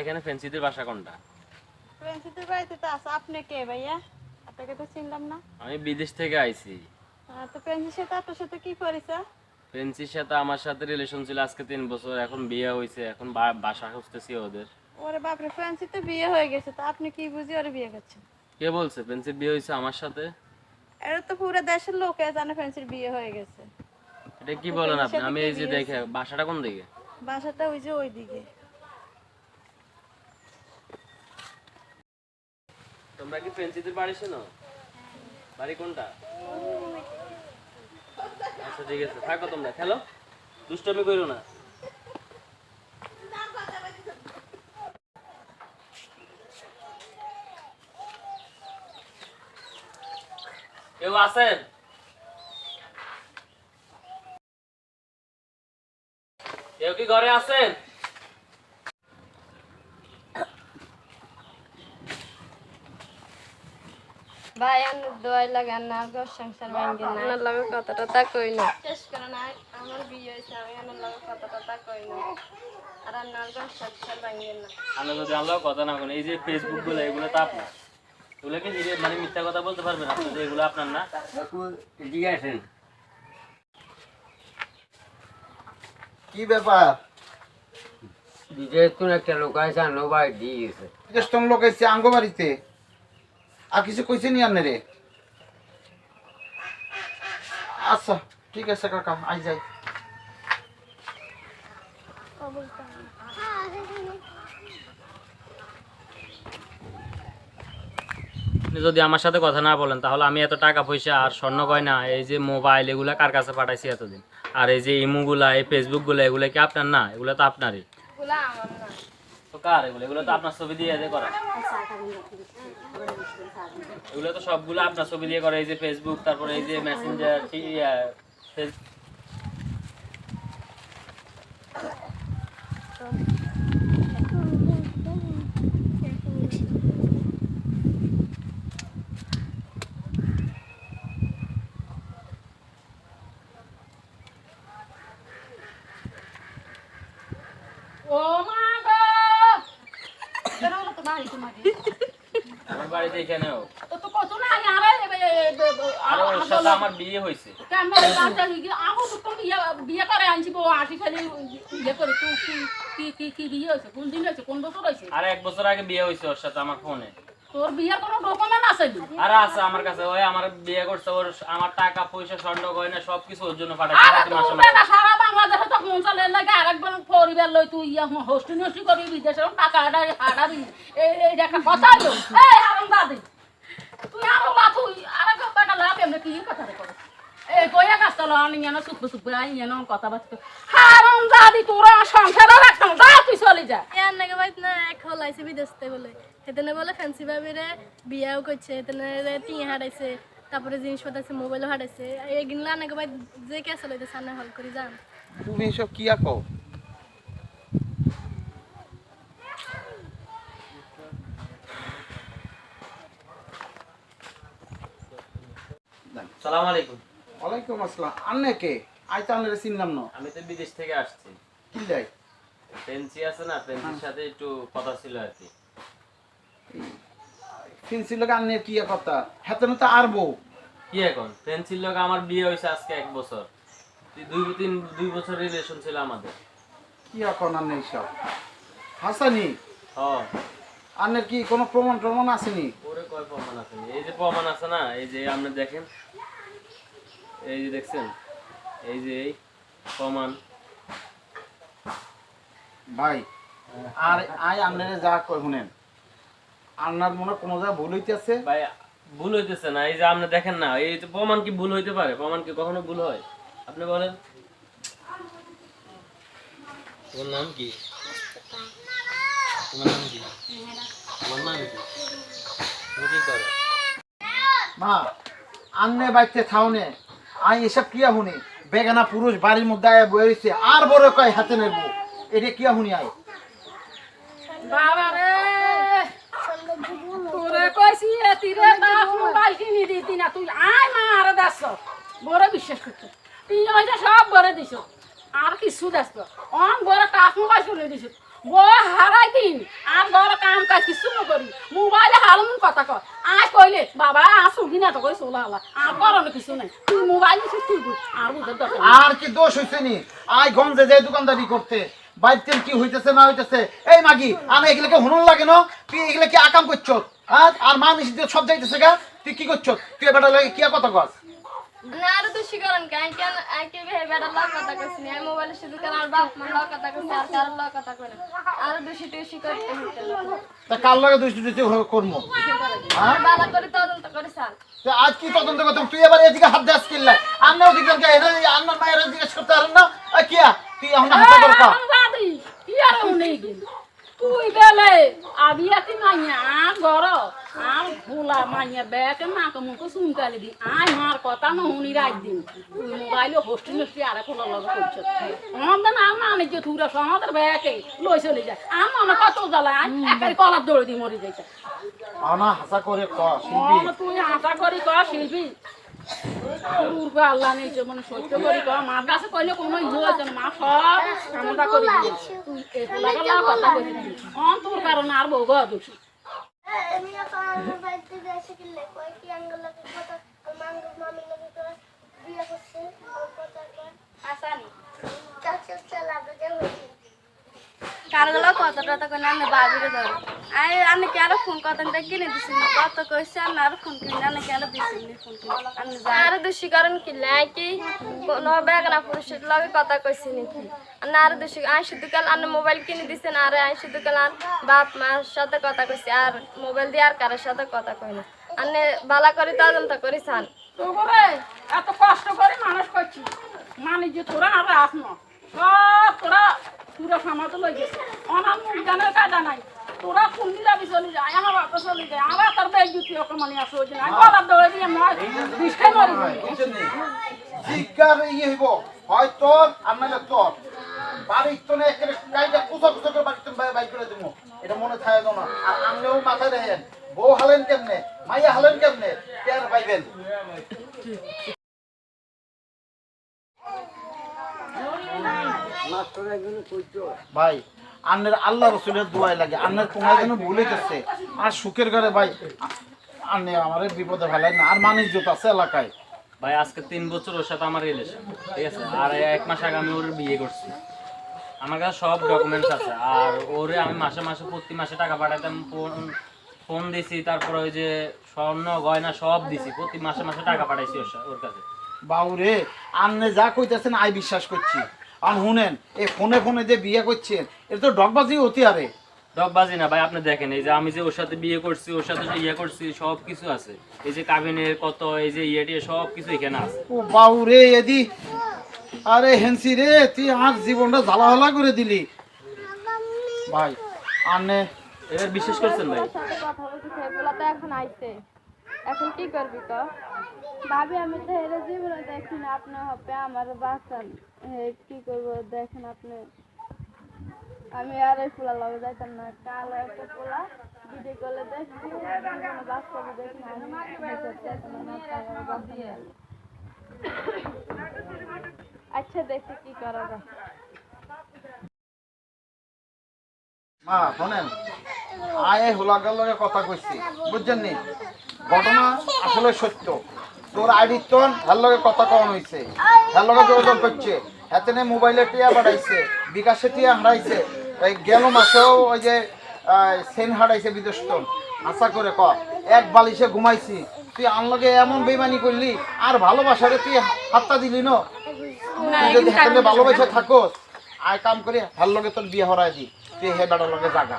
এখানে ফেন্সিদের বাসা কোনটা? প্রিন্সিপাল বাড়িতে তো আছে। আপনি কে ভাইয়া? আপনাকে তো চিনলাম না। আমি বিদেশ থেকে আইছি। তো প্রিন্সির সাথে আপনার সাথে কি করেছে ফেন্সির সাথে আমার সাথে রিলেশন ছিল আজকে তিন বছর। এখন বিয়ে হয়েছে এখন বাসা খুঁজতেছি ওদের। ওরে বাপরে ফ্রেন্সি তো বিয়ে হয়ে গেছে। তো আপনি কি বুঝি ওরে বিয়ে করছেন? কে বলছে? ফেন্সির বিয়ে হয়েছে আমার সাথে? এটা তো পুরো দেশের লোকে জানে ফ্রেন্সির বিয়ে হয়ে গেছে। এটা কি বলেন আপনি? আমি এই যে দেখে বাসাটা কোন দিকে? বাসাটা ওই যে ওই দিকে তোমরা কি ফেন্সিদের বাড়ি শোনো বাড়ি কোনটা? আচ্ছা ঠিক আছে। থাকো তোমরা, খেলো। দুষ্টমি করো না। কেউ আছেন? কেউ কি ঘরে আছেন? ভাই আন্নার দোয়াই লাগে আন্নার ঘর সংসার ভাঙ্গে না। আন্নার লগে কথাটা তা কই না। শেষ করে না আমার বিয়ে হয়েছে আমি আন্নার লগে কথাটা তা কই না। আর আন্নার ঘর সংসার ভাঙ্গে না। আমরা যদি আল্লাহ কথা না বলি এই যে ফেসবুকগুলো এগুলো তো আপনার। এগুলো কি নিজে মানে মিথ্যা কথা বলতে পারবেন আপনি যে এগুলো আপনার না? কি ব্যাপার? বিদেশ কোন একটা লোক আছে আনো বাড়ি দিয়ে গেছে। বিদেশতন লোক এসছে আঙ্গ বাড়িতে? আর কিছু কইছে নি আনে রে আচ্ছা ঠিক আছে কাকা আই যাই। আপনি যদি আমার সাথে কথা না বলেন তাহলে আমি এত টাকা পয়সা আর স্বর্ণ গয়না এই যে মোবাইল এগুলা কার কাছে পাঠাইছি এতদিন? আর এই যে ইমুগুলা এই ফেসবুকগুলা এগুলো কি আপনার? না এগুলো তো আপনারই। গুলা আমার না। তো কার এগুলো? এগুলো তো আপনার ছবি দিয়ে করা। এগুলো তো সবগুলো আপনার ছবি দিয়ে করে এই যে ফেসবুক তারপরে এই যে মেসেঞ্জার আমার বাড়িতে এখানেও তো তো কত না আরে আর ওর সাথে আমার বিয়ে হয়েছে। কেন বাচ্চা লিগে আমো তো তুমি বিয়ে করে আনছি বউ আসি খালি করে তুই কি কি কি বিয়ে হয়েছে? কোন দিন হয়েছে? কোন বছর হয়েছে? আর এক বছর আগে বিয়ে হয়েছে ওর সাথে আমার ফোনে। তোর বিয়ের কোনো ডকুমেন্ট আছে নি আছে আমার কাছে ওই আমার বিয়ে করছে ওর আমার টাকা পয়সা স্বর্ণ গয়না সবকিছু ওর জন্য পাঠাইছে আরে প্রতি মাসে তুমি মাসে। সারা বাংলাদেশে তো পৌঁছালে লাগে আরেকবার পরিবার লই তুই ইয়া হোস্টি নষ্টি করবি বিদেশে টাকা হাডাবি হাডাবি এই এই একটা কথা হলো। এই হারাম দাদি তুই আরও লা তুই আরেক বেটা লাভ এমনি কি কথা রে করে এই কইয়া কাজটা লো আনি যেন সুপ সুপ আই যেন কথা বার্তা হারাম দাদি তোরা সংসারে রাখতাম যা তুই চলে যা। ইয়ার নাকি ভাই না এক হল বিদেশতে বলে। হেতেনে বলে ফ্যান্সি ভাবিরে বিয়াও করছে হেতেনে টিঙে হারাইছে তারপরে জিনিসপত্র আছে মোবাইলও হারাইছে। এগুলা নাকি ভাই যে কে চলে সামনে হল করে যান। তুমি এসব কি আঁকো সালাম আলাইকুম। ওয়ালাইকুম আসসালাম। আন্নে কে? আই তো আন্নে চিনলাম না। আমি তো বিদেশ থেকে আসছি। কি যাই ফেন্সি আছে না ফেন্সির সাথে একটু কথা ছিল আর কি। ফিনসির লোক আন্নে কি কথা? হেতনে তো আর বউ। কি এখন? ফেন্সির লোক আমার বিয়ে হয়েছে আজকে এক বছর। দুই তিন দুই বছর রিলেশন ছিল আমাদের। কি এখন আন্নে এইসব? হাসানি? হ। আন্নের কি কোনো প্রমাণ প্রমাণ আসেনি ওরে কয় প্রমাণ আছে এই যে প্রমাণ আছে না এই যে আপনি দেখেন এই যে দেখছেন? এই যে এই প্রমাণ ভাই আর আই আপনারা যা কই শুনেন। আপনার মনে কোনো জায়গায় ভুল হইতেছে? ভাই ভুল হইতেছে না। এই যে আপনি দেখেন না এই যে প্রমাণ কি ভুল হইতে পারে? প্রমাণ কি কখনো ভুল হয়? আপনি বলেন। তোমার নাম কি? তোমার নাম কি? তোমার নাম কি? তুমি কি করো? মা আন্নে বাইতে থাউনে আই এসব কিয়া শুনি বেগানা পুরুষ বাড়ির মধ্যে আয় রয়েছে আর বড় কয় হাতে নেব? এটা কিয়া শুনি আয় তুই মা, আরে বড় বিশ্বাস সব আর কিছু দাস অন বড় টাস মোবাইল কিনে দিছ? হারাই দিন আর ঘর কাম কাজ করি। মোবাইলে হালুন কথা আয় কইলে, বাবা কই করো নাই। তুই মোবাইল আর কি দোষ গঞ্জে যে দোকানদারি করতে। কি হইতেছে না হইতেছে? এই মাগি আমি এগুলোকে হুনুন লাগে না? তুই এগুলো কি আকাম করছ? হ্যাঁ? আর মা নিশি সব যাইতেছে গা? তুই কি করছ? তুই বেটা কি কথা কস? না আরও দোষী করেন কেন? কেন আইকে ভে বেড়া লগ কথা কইছি আমি মোবাইলে শুধু কেন আর বাপ মা লগ কথা কইছি আর কার লগ কথা কই আর দোষী টুষী করতে হইতে তা কার লাগে দুষ্টি দুষ্টি করব? হ্যাঁ? বালা করে তদন্ত করে সাল তো আজ কি তদন্ত করতাম তুই এবার এদিকে হাত দেস কিনলে আন্নাও দিকেন কে এটা আন্নার মায়ের জিজ্ঞেস করতে না? কিয়া? তুই এখন হাতে দরকার কি। আর উনি গেল? তুই বেলে আবিয়াতি মাইয়া আর ঘর আর ভোলা মাইয়া ব্যাগ নাক মুখ শুনকালি দি। আয় মার কথা না উনি রাখ দিন তুই মোবাইলে হোস্টি নষ্টি আর খোলা লগা করছ আমাদের না না নিজে থুরা আমাদের ব্যাগে লই চলে যায় আর মনে কত জ্বালা একারি কলার দৌড়ে দি মরি যাইছে। আনা হাসা করে ক শিল্পী। তুই আশা করি ক শিল্পী। রূপে আল্লাহ নেই মানে সত্য করি ক মার কাছে কইলে কোনো ইয়ে মা সব করে কথা কই অন তোর কারণে আর বউ গা দোষী করে আসানি চাচা হয়েছে কারগুলো কত টত করে আমি বাবিরে ধর। আই আমি কেন ফোন কত কিনে দিছি কত কইছে আমি আর ফোন কিনে আমি কেন দিছি ফোন কিনে আমি আর দোষী কারণ কি? লাই কি? কোনো বেগনা পুরুষের লগে কথা কইছি নাকি? আর দোষী আই শুধু কাল আমি মোবাইল কিনে দিছে না আর আই শুধু কাল আর বাপ মার সাথে কথা কইছি আর মোবাইল দিয়ে আর কারোর সাথে কথা কইনি আনে বালা করে তদন্ত করি সান এত কষ্ট করে মানুষ করছি মানে যে তোরা আর রাস তোরা পুরো সমাজ লই গেছে অনাম জানের কায়দা নাই। তোরা শুনলি যাবি চলে যায়? আমার বাপ চলি যায়। আমার তোর বেগ জুতি ওকে মানে আসো যে না গলার দৌড়ে দিয়ে মই বিষে মরি যাবি। জিজ্ঞার ইয়ে হইব। হয় তোর আর নাহলে তোর। বাড়ির তো না একেবারে কাইটা কুচা কুচা করে বাড়ির তো বাই করে দেবো এটা মনে থাকে না। আর আমনেও মাথায় রাখেন বউ হালেন কেমনে? মাইয়া হালেন কেমনে? টের পাইবেন? ভাই আন্নের আল্লাহ রসুলের দোয়াই লাগে। আন্নের কোনায় যেন ভুলে গেছে আর সুখের ঘরে ভাই আন্নে আমার বিপদে ফেলাই না। আর মানুষ জোত আছে এলাকায়। ভাই আজকে তিন বছর ওর সাথে আমার রিলেশন ঠিক আছে? আর এক মাস আগে আমি ওর বিয়ে করছি। আমার কাছে সব ডকুমেন্টস আছে। আর ওরে আমি মাসে মাসে প্রতি মাসে টাকা পাঠাতাম ফোন ফোন দিছি তারপরে ওই যে স্বর্ণ গয়না সব দিছি। প্রতি মাসে মাসে টাকা পাঠাইছি ওর কাছে। বাউরে আন্নে যা কইতেছেন আই বিশ্বাস করছি। আর শুনেন এই ফোনে ফোনে যে বিয়ে করছেন এটা তো ডগবাজি হতে আরে ডববাজি না ভাই আপনি দেখেন এই যে আমি যে ওর সাথে বিয়ে করছি ওর সাথে যে ইয়ে করছি সব কিছু আছে। এই যে কাবিনের কত এই যে ইয়ে টিয়ে সব কিছু এখানে আছে। ও বাউরে এদি। আরে হেন্সি রে তুই আর জীবনটা জ্বালাহালা করে দিলি। ভাই আন্নে এবার বিশ্বাস করছেন ভাই? কথা বলছি সেগুলো তো এখন আইছে। এখন কি করবি তো ভাবি আমি তো হেরে জীবনে দেখি না আপনি হবে আমার বাচ্চা কি করব দেখেন আপনি। আমি আর এই ফুলা লগে যাইতাম না কালো একটা ফুলা ভিডিও করলে দেখছি কোনো বাচ্চাকে দেখি না বাচ্চা। আচ্ছা দেখি কি করা যায়। মা শোনেন আয় হোলাগার লগে কথা কইছি বুঝছেন নি? ঘটনা আসলে সত্য। তোর আইডি তোন হের লগে কথা কন হইছে। হের লগে যোগাযোগ করছে। হাতে মোবাইলে টিয়া পাঠাইছে বিকাশে টিয়া হারাইছে। এই গেল মাসেও ওই যে সেন হারাইছে বিদেশ আশা করে ক এক বালিশে ঘুমাইছি। তুই আনলগে এমন বেমানি করলি আর ভালোবাসারে তুই হাতটা দিলি ন? তুই যদি হাতে ভালোবাসে থাকোস আয় কাম করে হার লগে তোর বিয়ে হরাই দি। তুই হে বেটার লগে জাগা।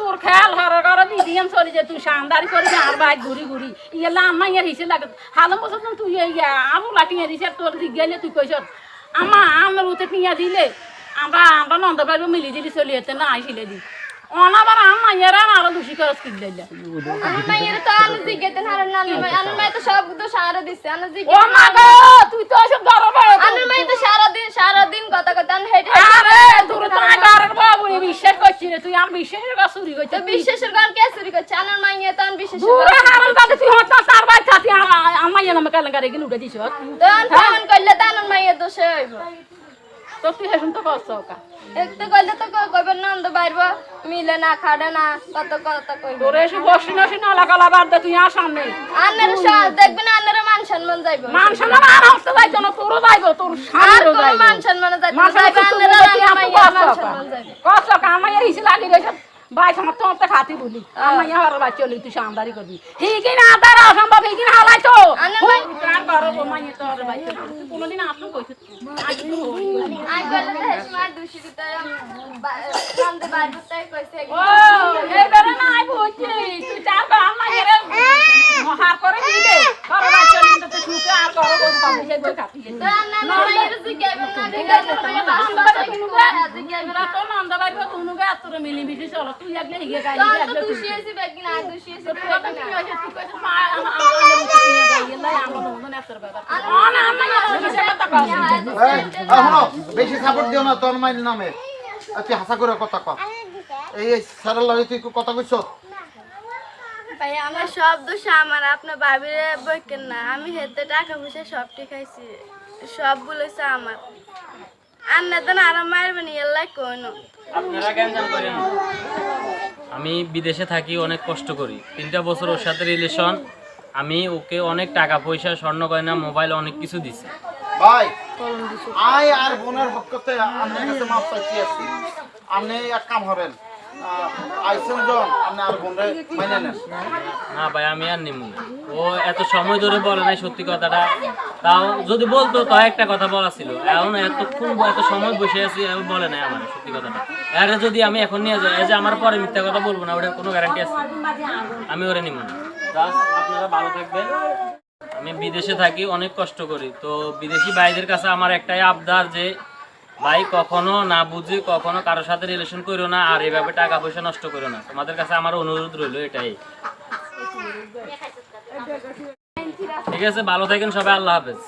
তোর খেয়াল হারে করে দিতে দিয়াম চলি যে তুই শানদারি করবি আর বাইক ঘুরি ঘুরি। ইয়েলা আমার ইয়ার হিসেবে লাগে। হালম বছর তুই ইয়া আলু লাটিয়ে দিছে তোর দিক গেলে তুই কইস আমা আমার উঠে পিঁয়া দিলে, আমরা আমরা নন্দ পাইব মিলি দিলি চলি যেতে না আইসিলে দি। অনাবার আম্মা ইয়ারা আরও দোষী খরচ কিন দিলে। আমার মায়ের তো আনু জিজ্ঞেতেন হারান না আমার আনু মায়ের তো সব তো সারা দিছে আনু ও জিজ্ঞেতেন মা গো তুই তো এসব ধরো আনুর মায়ের তো সারা দিন সারা দিন কথা কথা হেঁটে আরে তোর তো আগারের বাবু বিশ্বাস করছি রে তুই আমার বিশ্বাসের কথা চুরি করছিস তো বিশ্বাসের গান কে চুরি করছে? আনুর মাইয়ে তো আন বিশ্বাসের দূরে গান হারাম দাদা তুই হত তার ভাই থাকি আমার ইয়ে নামে কালেঙ্গারে এখানে উঠে দিছ তো আন ফোন করলে তো আনুর মাইয়ে দোষে হইব। তো তুই হেসুন তো কষ্ট কা একটু কইলে তো কইবেন বাইরব মিলে না খাড়ে না কত কথা কইব তোর এসে বসি নসি নলা কালা বাদ দে তুই আর সামনে। আন্নার সব দেখবেন আন্নার মান সম্মান যাইব। মান সম্মান আর আসতে যাইছ না তোরও যাইব তোর আর যাইব। মান সম্মান যাইব মান সম্মান যাইব তো আন্নার মান সম্মান যাইব। কষ্ট হিসি লাগি গেছে ভাই আমার তোমার খাতি বলি আমার ইয়ার ভাই চলি তুই সামদারি করবি। হিকি না অসম্ভব না হালাই তো। কার কোনদিন আসলো কইছিস আজ তো তো দুশি দিতে তাই কইছে ও এবারে না আই বুঝছি। তুই মাইরে মহার করে তো সুখে আর পাবি তো না ঠিক জিজ্ঞাসা তো তুই তো তো তুই তুই তুই আমার আমার আমরা বাবা ও না আমার বেশি সাপোর্ট দিও না তোর মাইর নামে তুই হাসা করে কথা কর এই লগে তুই কথা কইছ আমার সব দোষ আমার আপনার ভাবিরে বইকেন না আমি হেতে টাকা পয়সা সব ঠিক খাইছি সব বলেছে আমার আন্না তো আরাম মারবেন এলাই কোনো আপনারা গ্যাঞ্জাম করেন আমি বিদেশে থাকি অনেক কষ্ট করি। তিনটা বছর ওর সাথে রিলেশন আমি ওকে অনেক টাকা পয়সা স্বর্ণ গয়না মোবাইল অনেক কিছু দিছি। ভাই আই আর বোনের হকতে আপনার কাছে মাপ চাইছি আপনি এক কাম করেন না ভাই, আমি আর নিমু ও এত সময় ধরে বলে নাই সত্যি কথাটা। তাও যদি বলতো, তাও একটা কথা বলা ছিল। এখন এত সময় বসে আছি বলে নাই আমার সত্যি কথাটা। আরে যদি আমি এখন নিয়ে যাই যে আমার পরে মিথ্যা কথা বলব না, ওটার কোনো গ্যারান্টি আছে? আমি ওরে নিমু না। আপনারা ভালো থাকবেন। আমি বিদেশে থাকি, অনেক কষ্ট করি। তো বিদেশি ভাইদের কাছে আমার একটাই আবদার যে ভাই, কখনো না বুঝে কখনো কারোর সাথে রিলেশন করো না, আর এভাবে টাকা পয়সা নষ্ট করো না। তোমাদের কাছে আমার অনুরোধ রইল এটাই। ঠিক আছে, ভালো থাকেন সবাই, আল্লাহ হাফেজ।